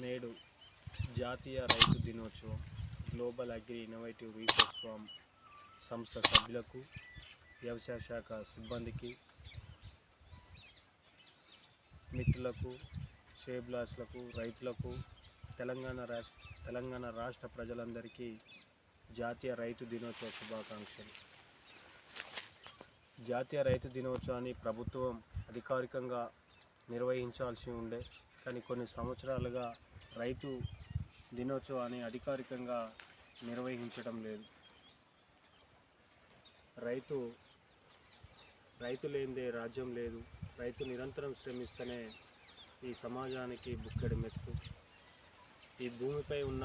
నేడు జాతీయ రైతు దినోత్సవం global agri innovative research farm సంస్థ సభ్యులకు వ్యవసాయ శాఖ సిబ్బందికి మిత్రులకు షేబ్లాస్లకు రైతులకు తెలంగాణ రాష్ట్ర తెలంగాణ రాష్ట్ర ప్రజలందరికీ జాతీయ రైతు దినోత్సవ శుభాకాంక్షలు. జాతీయ రైతు దినోత్సవాన్ని ప్రభుత్వం అధికారికంగా నిర్వహించాల్సి ఉండే కానీ కొన్ని సంవత్సరాలుగా రైతు దినోత్సవాన్ని అధికారికంగా నిర్వహించడం లేదు. రైతు రైతు లేనిదే రాజ్యం లేదు. రైతు నిరంతరం శ్రమిస్తేనే ఈ సమాజానికి బుక్కెడు మెతుకు. ఈ భూమిపై ఉన్న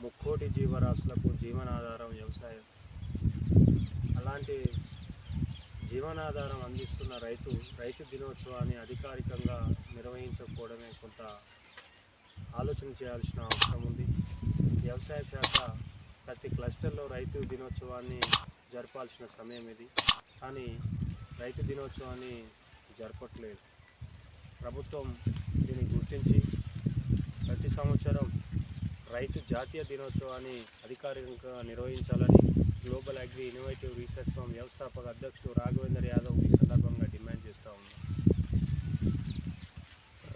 ముక్కోటి జీవరాశులకు జీవనాధారం వ్యవసాయం. అలాంటి జీవనాధారం అందిస్తున్న రైతు రైతు దినోత్సవాన్ని అధికారికంగా నిర్వహించకపోవడమే కొంత ఆలోచన చేయాల్సిన అవసరం ఉంది. వ్యవసాయ శాఖ ప్రతి క్లస్టర్లో రైతు దినోత్సవాన్ని జరపాల్సిన సమయం ఇది. కానీ రైతు దినోత్సవాన్ని జరపట్లేదు. ప్రభుత్వం దీన్ని గుర్తించి ప్రతి సంవత్సరం రైతు జాతీయ దినోత్సవాన్ని అధికారికంగా నిర్వహించాలని global agri innovative research farm వ్యవస్థాపక అధ్యక్షుడు రాఘవేందర్ యాదవ్ ఈ సందర్భంగా డిమాండ్ చేస్తూ ఉన్నాం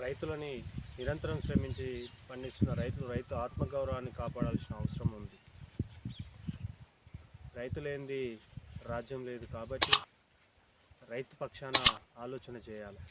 రైతులని నిరంతరం శ్రమించి పండిస్తున్న రైతులు రైతు ఆత్మగౌరవాన్ని కాపాడాల్సిన అవసరం ఉంది. రైతు లేనిది రాజ్యం లేదు కాబట్టి రైతు పక్షాన ఆలోచన చేయాలి.